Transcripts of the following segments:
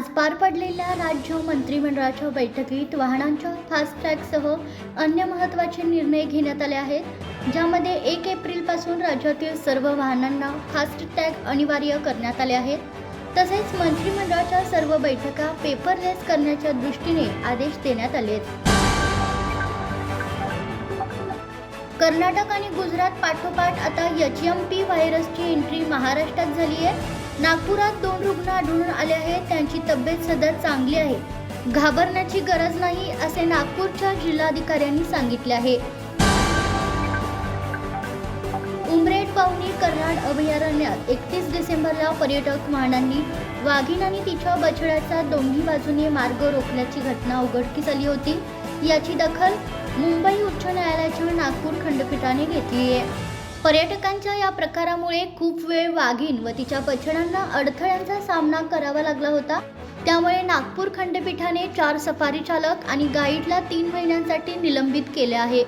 आज पार पडलेल्या राज्य मंत्रिमंडळाच्या बैठकीत वाहनांच्या फास्टॅगसह अन्य महत्त्वाचे निर्णय घेण्यात आले आहेत ज्यामध्ये एक एप्रिलपासून राज्यातील सर्व वाहनांना फास्टॅग अनिवार्य करण्यात आले आहेत. तसेच मंत्रिमंडळाच्या सर्व बैठका पेपरलेस करण्याच्या दृष्टीने आदेश देण्यात आले आहेत. कर्नाटक आणि गुजरात पाठोपाठ आता एच एम पी व्हायरसची एंट्री महाराष्ट्रात झाली आहे. नागपुरात दोन रुग्ण आढळून आले आहेत. त्यांची तब्येत सध्या चांगली आहे. घाबरण्याची गरज नाही असे नागपूरच्या जिल्हाधिकाऱ्यांनी सांगितले आहे. उमरेड पाहुणी कर्नाड अभयारण्यात एकतीस डिसेंबरला पर्यटक वाहनांनी वाघीण आणि तिच्या बछड्याचा दोन्ही बाजूने मार्ग रोखल्याची घटना उघडकीस आली होती. याची दखल मुंबई उच्च न्यायालयाच्या नागपूर खंडपीठाने घेतली आहे पर्यटकांच्या या प्रकारामुळे खूप वेळ वाघीण व तिच्या बछड्यांना अडथळ्यांचा सामना करावा लागला होता. त्यामुळे नागपूर खंडपीठाने चार सफारी चालक आणि गाईडला तीन महिन्यांसाठी निलंबित केले आहे.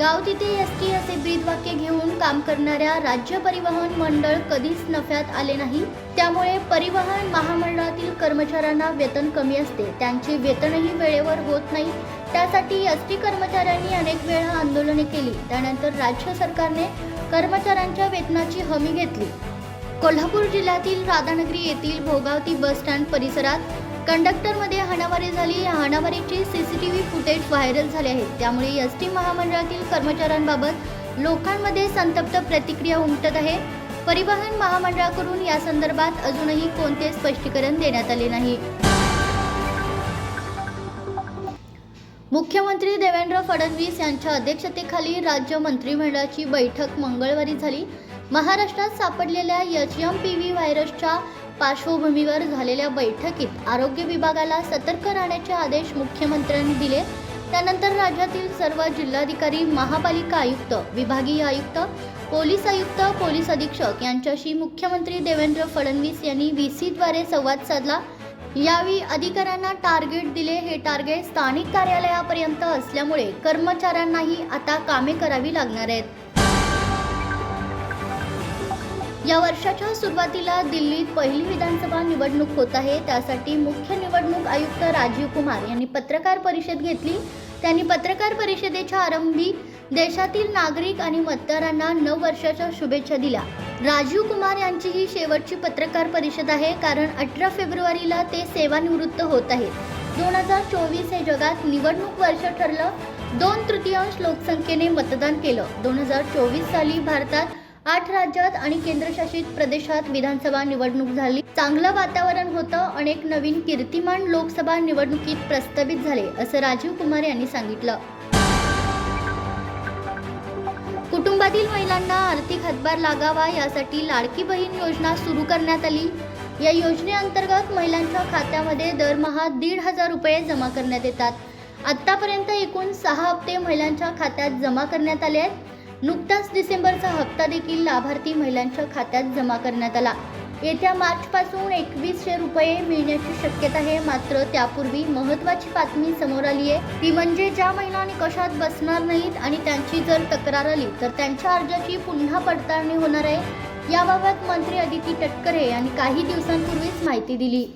गाव तिथे एस टी असे ब्रीदवाक्य घेऊन काम करणाऱ्या राज्य परिवहन मंडळ कधीच नफ्यात आले नाही. त्यामुळे परिवहन महामंडळातील कर्मचाऱ्यांना वेतन कमी असते. त्यांचे वेतनही वेळेवर होत नाही. त्यासाठी एस टी कर्मचाऱ्यांनी अनेक वेळा आंदोलने केली. त्यानंतर राज्य सरकारने कर्मचाऱ्यांच्या वेतनाची हमी घेतली. कोल्हापूर जिल्ह्यातील राधानगरी येथील भोगावती बस स्टँड परिसरात कंडक्टरमध्ये हाणामारी झाली. या हाणामारीचे व्ही फुटेज व्हायरल झाले आहेत त्यामुळे एस टी महामंडळातील कर्मचाऱ्यांबाबत लोकांमध्ये संतप्त प्रतिक्रिया उमटत आहे. परिवहन महामंडळाकडून या संदर्भात अजूनही कोणते स्पष्टीकरण देण्यात आले नाही. मुख्यमंत्री देवेंद्र फडणवीस यांच्या अध्यक्षतेखाली राज्य मंत्रिमंडळाची बैठक मंगळवारी झाली. महाराष्ट्रात सापडलेल्या एच एम पी व्ही व्हायरसच्या पार्श्वभूमीवर झालेल्या बैठकीत आरोग्य विभागाला सतर्क राहण्याचे आदेश मुख्यमंत्र्यांनी दिले. त्यानंतर राज्यातील सर्व जिल्हाधिकारी महापालिका आयुक्त विभागीय आयुक्त पोलीस आयुक्त पोलीस अधीक्षक यांच्याशी मुख्यमंत्री देवेंद्र फडणवीस यांनी व्ही सीद्वारे संवाद साधला. यावेळी अधिकाऱ्यांना टार्गेट दिले. हे टार्गेट स्थानिक कार्यालयापर्यंत असल्यामुळे कर्मचाऱ्यांनाही आता कामे करावी लागणार आहेत. या वर्षाच्या सुरुवातीला दिल्लीत पहिली विधानसभा निवडणूक होत आहे. त्यासाठी मुख्य निवडणूक आयुक्त राजीव कुमार यांनी पत्रकार परिषद घेतली. त्यांनी पत्रकार परिषदेच्या आरंभी देशातील नागरिक आणि मतदारांना नऊ वर्षाच्या शुभेच्छा दिल्या. राजीव कुमार यांची ही शेवटची पत्रकार परिषद आहे कारण अठरा फेब्रुवारीला ते सेवानिवृत्त होत आहेत. दोन हजार चोवीस हे जगात निवडणूक वर्ष ठरलं. दोन तृतीयांश लोकसंख्येने मतदान केलं. दोन हजार चोवीस साली भारतात आठ राज्यात आणि केंद्रशासित प्रदेशात विधानसभा निवडणूक झाली. चांगलं वातावरण होतं अनेक नवीन कीर्तिमान लोकसभा निवडणुकीत प्रस्तावित झाले असं राजीव कुमार यांनी सांगितलं. कुटुंबातील महिलांना आर्थिक हातभार लागावा यासाठी लाडकी बहीण योजना सुरू करण्यात आली. या योजनेअंतर्गत महिलांच्या खात्यामध्ये दरमहा दीड हजार रुपये जमा करण्यात येतात. आत्तापर्यंत एकूण सहा हप्ते महिलांच्या खात्यात जमा करण्यात आले आहेत. नुकताच डिसेंबरचा हप्ता देखील लाभार्थी महिलांच्या खात्यात जमा करण्यात आला. येत्या मार्चपासून एकवीसशे रुपये मिळण्याची शक्यता आहे. मात्र त्यापूर्वी महत्त्वाची बातमी समोर आली आहे. ती म्हणजे ज्या महिलांनी कशात बसणार नाहीत आणि त्यांची जर तक्रार आली तर त्यांच्या अर्जाची पुन्हा पडताळणी होणार आहे. याबाबत मंत्री अदिती तटकरे यांनी काही दिवसांपूर्वीच माहिती दिली.